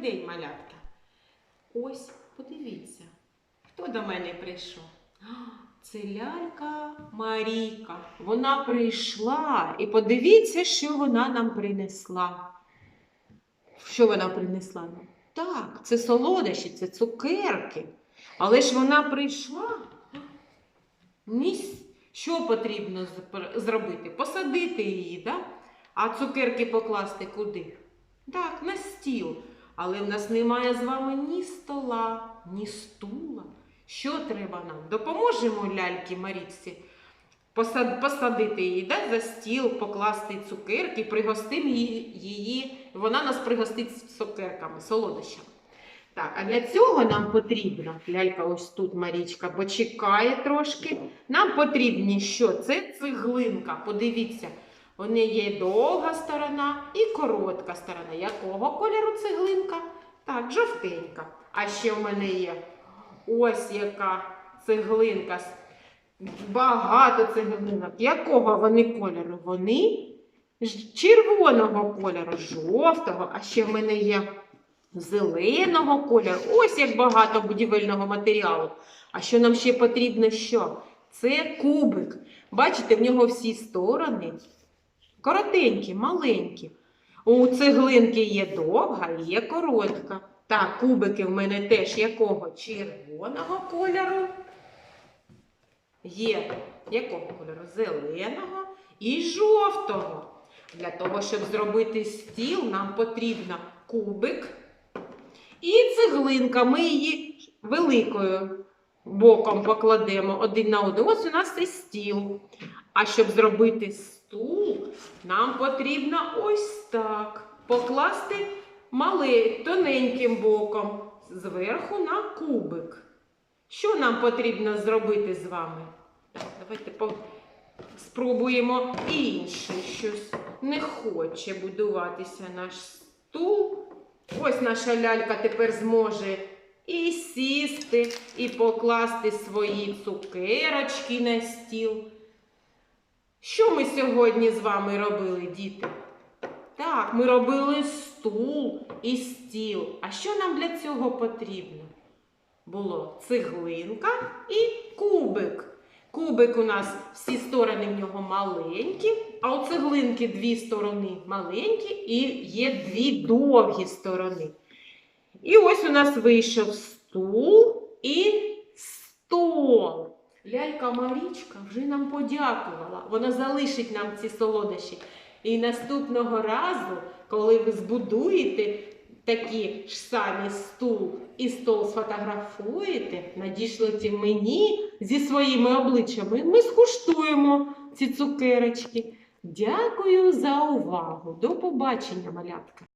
день, малятка. Ось, подивіться, хто до мене прийшов? Це лялька Марійка. Вона прийшла і подивіться, що вона нам принесла. Що вона принесла нам? Так, це солодощі, це цукерки. Але ж вона прийшла. Що потрібно зробити? Посадити її, да? а цукерки покласти куди? Так, на стіл. Але в нас немає з вами ні стола, ні стула. Що треба нам? Допоможемо ляльки Марічці посадити її да, за стіл, покласти цукерки, пригостимо її. Вона нас пригостить цукерками, солодощами. Так, а для цього нам потрібно, лялька ось тут Марічка почекає трошки. Нам потрібні що? Це цеглинка. Подивіться, неї є довга сторона і коротка сторона. Якого кольору цеглинка? Так, жовтенька. А ще в мене є ось яка цеглинка. Багато цеглинок. Якого вони кольору? Вони червоного кольору, жовтого, а ще в мене є зеленого кольору. Ось як багато будівельного матеріалу. А що нам ще потрібно? Що? Це кубик. Бачите, в нього всі сторони коротенькі, маленькі. У цеглинки є довга, є коротка. Так, кубики в мене теж якого? Червоного кольору. Є якого кольору? Зеленого і жовтого. Для того, щоб зробити стіл, нам потрібно кубик і цеглинка. Ми її великою боком покладемо один на один. Ось у нас цей стіл. А щоб зробити стул, нам потрібно ось так покласти малий, тоненьким боком зверху на кубик. Що нам потрібно зробити з вами? Так, давайте спробуємо інше щось. Не хоче будуватися наш стул. Ось наша лялька тепер зможе і сісти, і покласти свої цукерочки на стіл. Що ми сьогодні з вами робили, діти? Так, ми робили стул і стіл. А що нам для цього потрібно? Було цеглинка і кубик. Кубик у нас всі сторони в нього маленькі, а у цеглинки дві сторони маленькі і є дві довгі сторони. І ось у нас вийшов стул і стол. Лялька Марічка вже нам подякувала. Вона залишить нам ці солодощі. І наступного разу, коли ви збудуєте такі ж самі стул і стол сфотографуєте, надішлете мені зі своїми обличчями, ми скуштуємо ці цукерочки. Дякую за увагу. До побачення, малятка!